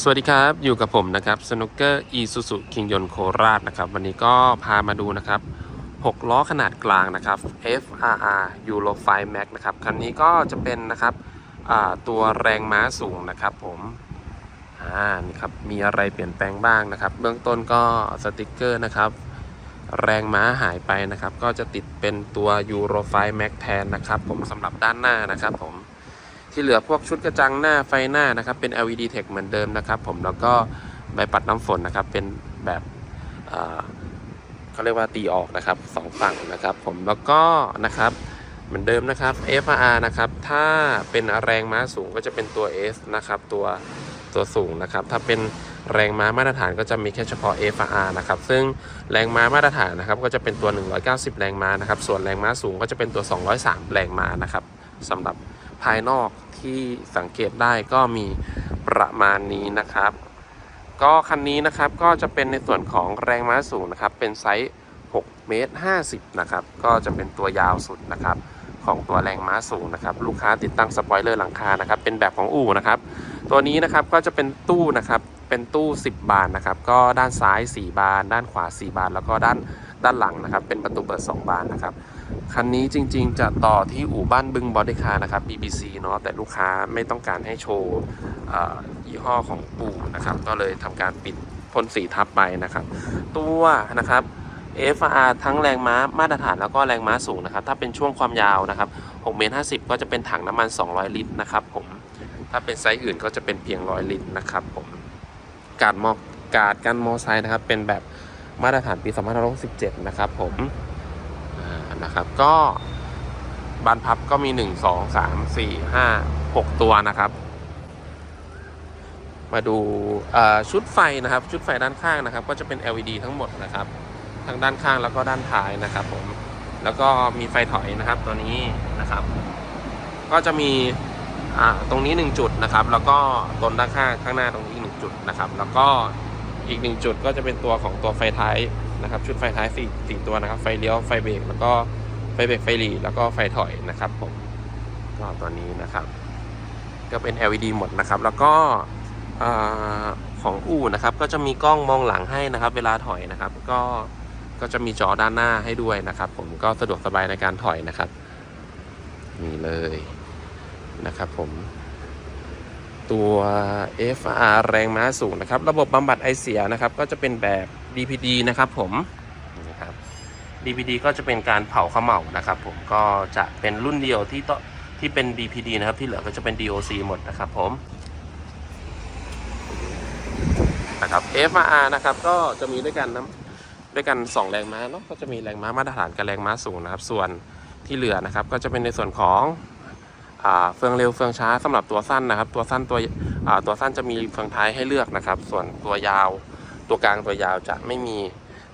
สวัสดีครับอยู่กับผมนะครับสนุกเกอร์อีซูซูคิงยนโคราชนะครับวันนี้ก็พามาดูนะครับ 6 ล้อขนาดกลางนะครับ FRR Euro 5 Max นะครับคันนี้ก็จะเป็นนะครับตัวแรงม้าสูงนะครับผมอ่านี่ครับมีอะไรเปลี่ยนแปลงบ้างนะครับ เบื้องต้นก็สติกเกอร์นะครับ แรงม้าหายไปนะครับ ก็จะติดเป็นตัว Euro 5 Max แทนนะครับ ผมสำหรับด้านหน้านะครับผม ที่เหลือพวกชุดกระจังหน้าไฟหน้านะครับเป็น LED Tech เหมือนเดิมนะครับ ผมแล้วก็ใบปัดน้ำฝนนะครับเป็นแบบเเขาเรียกว่าตีออกนะครับสองฝั่งนะครับ ผมแล้วก็นะครับเหมือนเดิมนะครับ FR นะครับถ้าเป็นแรงม้าสูงก็จะเป็นตัว S นะครับตัวตัวสูงนะครับ ถ้าเป็นแรงม้ามาตรฐานก็จะมีแค่เฉพาะ FR นะครับ ซึ่งแรงม้ามาตรฐานนะครับก็จะเป็นตัว 190 แรงม้านะครับ ส่วนแรงม้าสูงก็จะเป็นตัว 203 แรงม้านะครับสำหรับ ภายนอกที่สังเกตได้ก็มีประมาณนี้นะครับ ก็คันนี้นะครับก็จะเป็นในส่วนของแรงม้าสูงนะครับ เป็นไซส์6เมตร50นะครับ ก็จะเป็นตัวยาวสุดนะครับ ของตัวแรงม้าสูงนะครับ ลูกค้าติดตั้งสปอยเลอร์หลังคานะครับ เป็นแบบของอู่นะครับ ตัวนี้นะครับก็จะเป็นตู้นะครับ เป็นตู้ 10 บานนะครับ ก็ด้านซ้าย 4 บาน ด้านขวา 4 บาน แล้วก็ด้านด้านหลังนะครับ เป็นประตูเปิด 2 บานนะครับ คันนี้จริงๆ จะต่อที่อู่บ้านบึงบอดี้คาร์นะครับ BBC เนาะแต่ลูกค้าไม่ต้องการให้โชว์ยี่ห้อของปู่นะครับ ก็เลยทำการปิดพ่นสีทับไปนะครับ ตัวนะครับ FR ทั้งแรงม้ามาตรฐานแล้วก็แรงม้าสูงนะครับ ถ้าเป็นช่วงความยาวนะครับ6เมตร50 ก็จะเป็นถังน้ำมัน 200 ลิตรนะครับผมถ้าเป็นไซส์อื่นก็จะเป็นเพียง 100 ลิตรนะครับผมการมอกการดการมอไซค์นะครับเป็นแบบมาตรฐานปี2567 นะครับผม นะครับ ก็บานพับก็มี 1 2 3 4 5 6 ตัวนะครับ มาดูชุดไฟนะครับ ชุดไฟด้านข้างนะครับ ก็จะเป็น LED ทั้งหมดนะครับ ทั้งด้านข้างแล้วก็ด้านท้ายนะครับผม แล้วก็มีไฟถอยนะครับตัวนี้นะครับ ก็จะมีตรงนี้ 1 จุดนะครับ แล้วก็ตรงด้านข้างข้างหน้าตรงนี้อีกหนึ่งจุดนะครับ แล้วก็อีกหนึ่งจุดก็จะเป็นตัวของตัวไฟท้าย นะครับชุดไฟท้ายสี่สี่ตัวนะครับ ไฟเลี้ยวไฟเบรกแล้วก็ไฟเบรกไฟหลีแล้วก็ไฟถอยนะครับผมก็ตัวนี้นะครับ ก็เป็น LED หมดนะครับ แล้วก็ของอู่นะครับ ก็จะมีกล้องมองหลังให้นะครับ เวลาถอยนะครับ ก็ก็จะมีจอด้านหน้าให้ด้วยนะครับ ผมก็สะดวกสบายในการถอยนะครับนี่เลยนะครับ ผม ตัว FR แรงม้าสูงนะครับ ระบบบำบัดไอเสียนะครับ ก็จะเป็นแบบ DPD นะครับผมนี่ครับ DPD ก็จะเป็นการเผาเขม่านะครับผมก็จะเป็นรุ่นเดียวที่ต่อที่เป็น DPD นะครับที่เหลือก็จะเป็น DOC หมดนะครับผมนะครับ FR นะครับก็จะมีด้วยกันนะด้วยกัน 2 แรงม้าเนาะก็จะมีแรงม้ามาตรฐานกับแรงม้าสูงนะครับ ส่วนที่เหลือนะครับ ก็จะเป็นในส่วนของอ่าเฟืองเร็วเฟืองช้าสำหรับตัวสั้นนะครับ ตัวสั้นตัวอ่าตัวสั้นจะมีเฟืองท้ายให้เลือกนะครับ ส่วนตัวยาว ตัวกลางตัวยาวจะไม่มี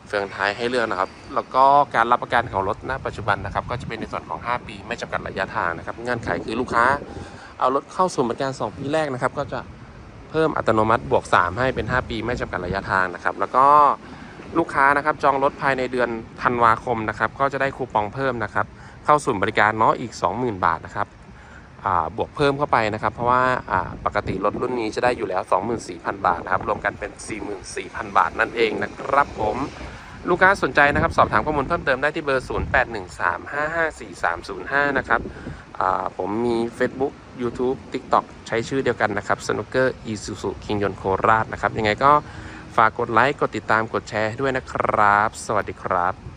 เฟืองท้ายให้เลือกนะครับ แล้วก็การรับประกันของรถณปัจจุบันนะครับ ก็จะเป็นในส่วนของ 5 ปีไม่จำกัดระยะทางนะครับเงื่อนไขคือลูกค้า เอารถเข้าสู่บริการ 2 ปีแรกนะครับ ก็จะเพิ่มอัตโนมัติบวก 3 ให้เป็น 5 ปีไม่จำกัดระยะทางนะครับ แล้วก็ลูกค้านะครับจองรถภายในเดือนธันวาคมนะครับ ก็จะได้คูปองเพิ่มนะครับ เข้าสู่บริการเนาะอีก 20,000 บาทนะครับ บวกเพิ่มเข้าไปนะครับ เพราะว่าปกติรถรุ่นนี้จะได้อยู่แล้ว 24,000 บาทนะครับ รวมกันเป็น 44,000 บาทนั่นเองนะครับผมลูกค้าสนใจนะครับ สอบถามข้อมูลเพิ่มเติมได้ที่เบอร์ 0813554305 นะครับผมมี Facebook YouTube TikTok ใช้ชื่อเดียวกันนะครับ Snooker Isuzu King Yon โคราชนะครับ ยังไงก็ฝากกดไลค์ กดติดตามกดแชร์ให้ด้วยนะครับ สวัสดีครับ